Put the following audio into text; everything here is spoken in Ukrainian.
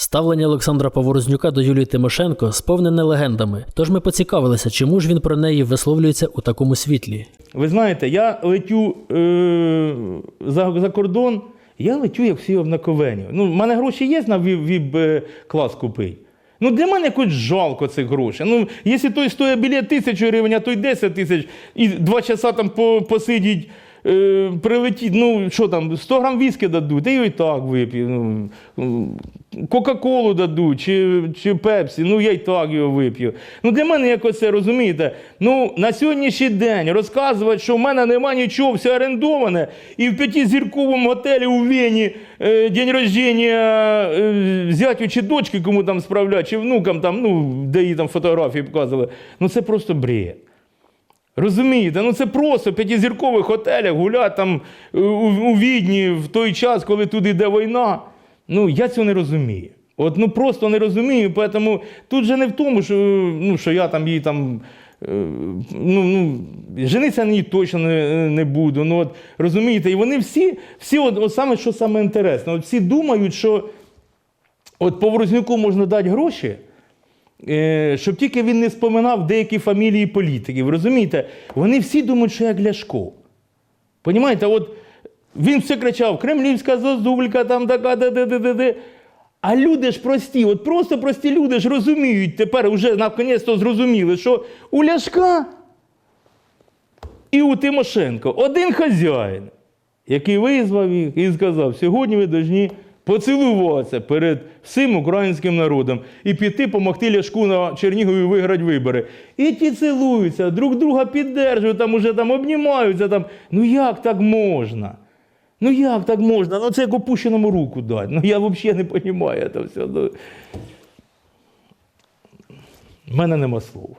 Ставлення Олександра Поворознюка до Юлії Тимошенко сповнене легендами. Тож ми поцікавилися, чому ж він про неї висловлюється у такому світлі. Ви знаєте, я летю е, за, за кордон, я летю, як всі обнаковені. Ну, в мене гроші є на віп, віп е, купити. Ну, для мене якось жалко цих грошей. Ну, якщо той стоїть біля тисячі гривень, а той 10 тисяч, і два часа там посидіть, е, прилетіть, ну що там, 100 грам віскі дадуть, його і так вип'ю. Ну, ну, Кока-колу дадуть, чи, чи пепсі, ну я й так його вип'ю. Ну для мене якось це розумієте. Ну на сьогоднішній день розказувати, що в мене нема нічого, все орендоване, і в п'ятизірковому готелі у Вені е, день рождення е, зятю чи дочки кому там справлять, чи внукам там, ну, де їй там фотографії показували. Ну це просто бред. Розумієте, ну це просто в п'ятизіркових готелях гуляти там е, у, Відні в той час, коли туди йде війна. Ну, я цього не розумію. От ну просто не розумію, тому тут же не в тому, що, ну, що я там їй там. е, Ну, ну, жениться на ній точно не, не буду. Ну, от, розумієте, і вони всі, всі от, от саме, що саме інтересне, от всі думають, що от Поворознюку можна дати гроші, щоб тільки він не споминав деякі фамілії політиків. Розумієте, вони всі думають, що як Ляшко. Понімаєте, от він все кричав: Кремлівська зозулька, там така, де, де, де, де, де. А люди ж прості, от просто прості люди ж розуміють, тепер вже наконець-то зрозуміли, що у Ляшка і у Тимошенко один хазяїн, який визвав їх і сказав, сьогодні ви повинні поцілуватися перед всім українським народом і піти допомогти Ляшку на Чернігові виграти вибори. І ті цілуються, друг друга піддержують, там уже там обнімаються. Там. Ну як так можна? Ну як так можна? Ну це як опущеному руку дати. Ну я взагалі не розумію це все. Ну, в мене нема слов.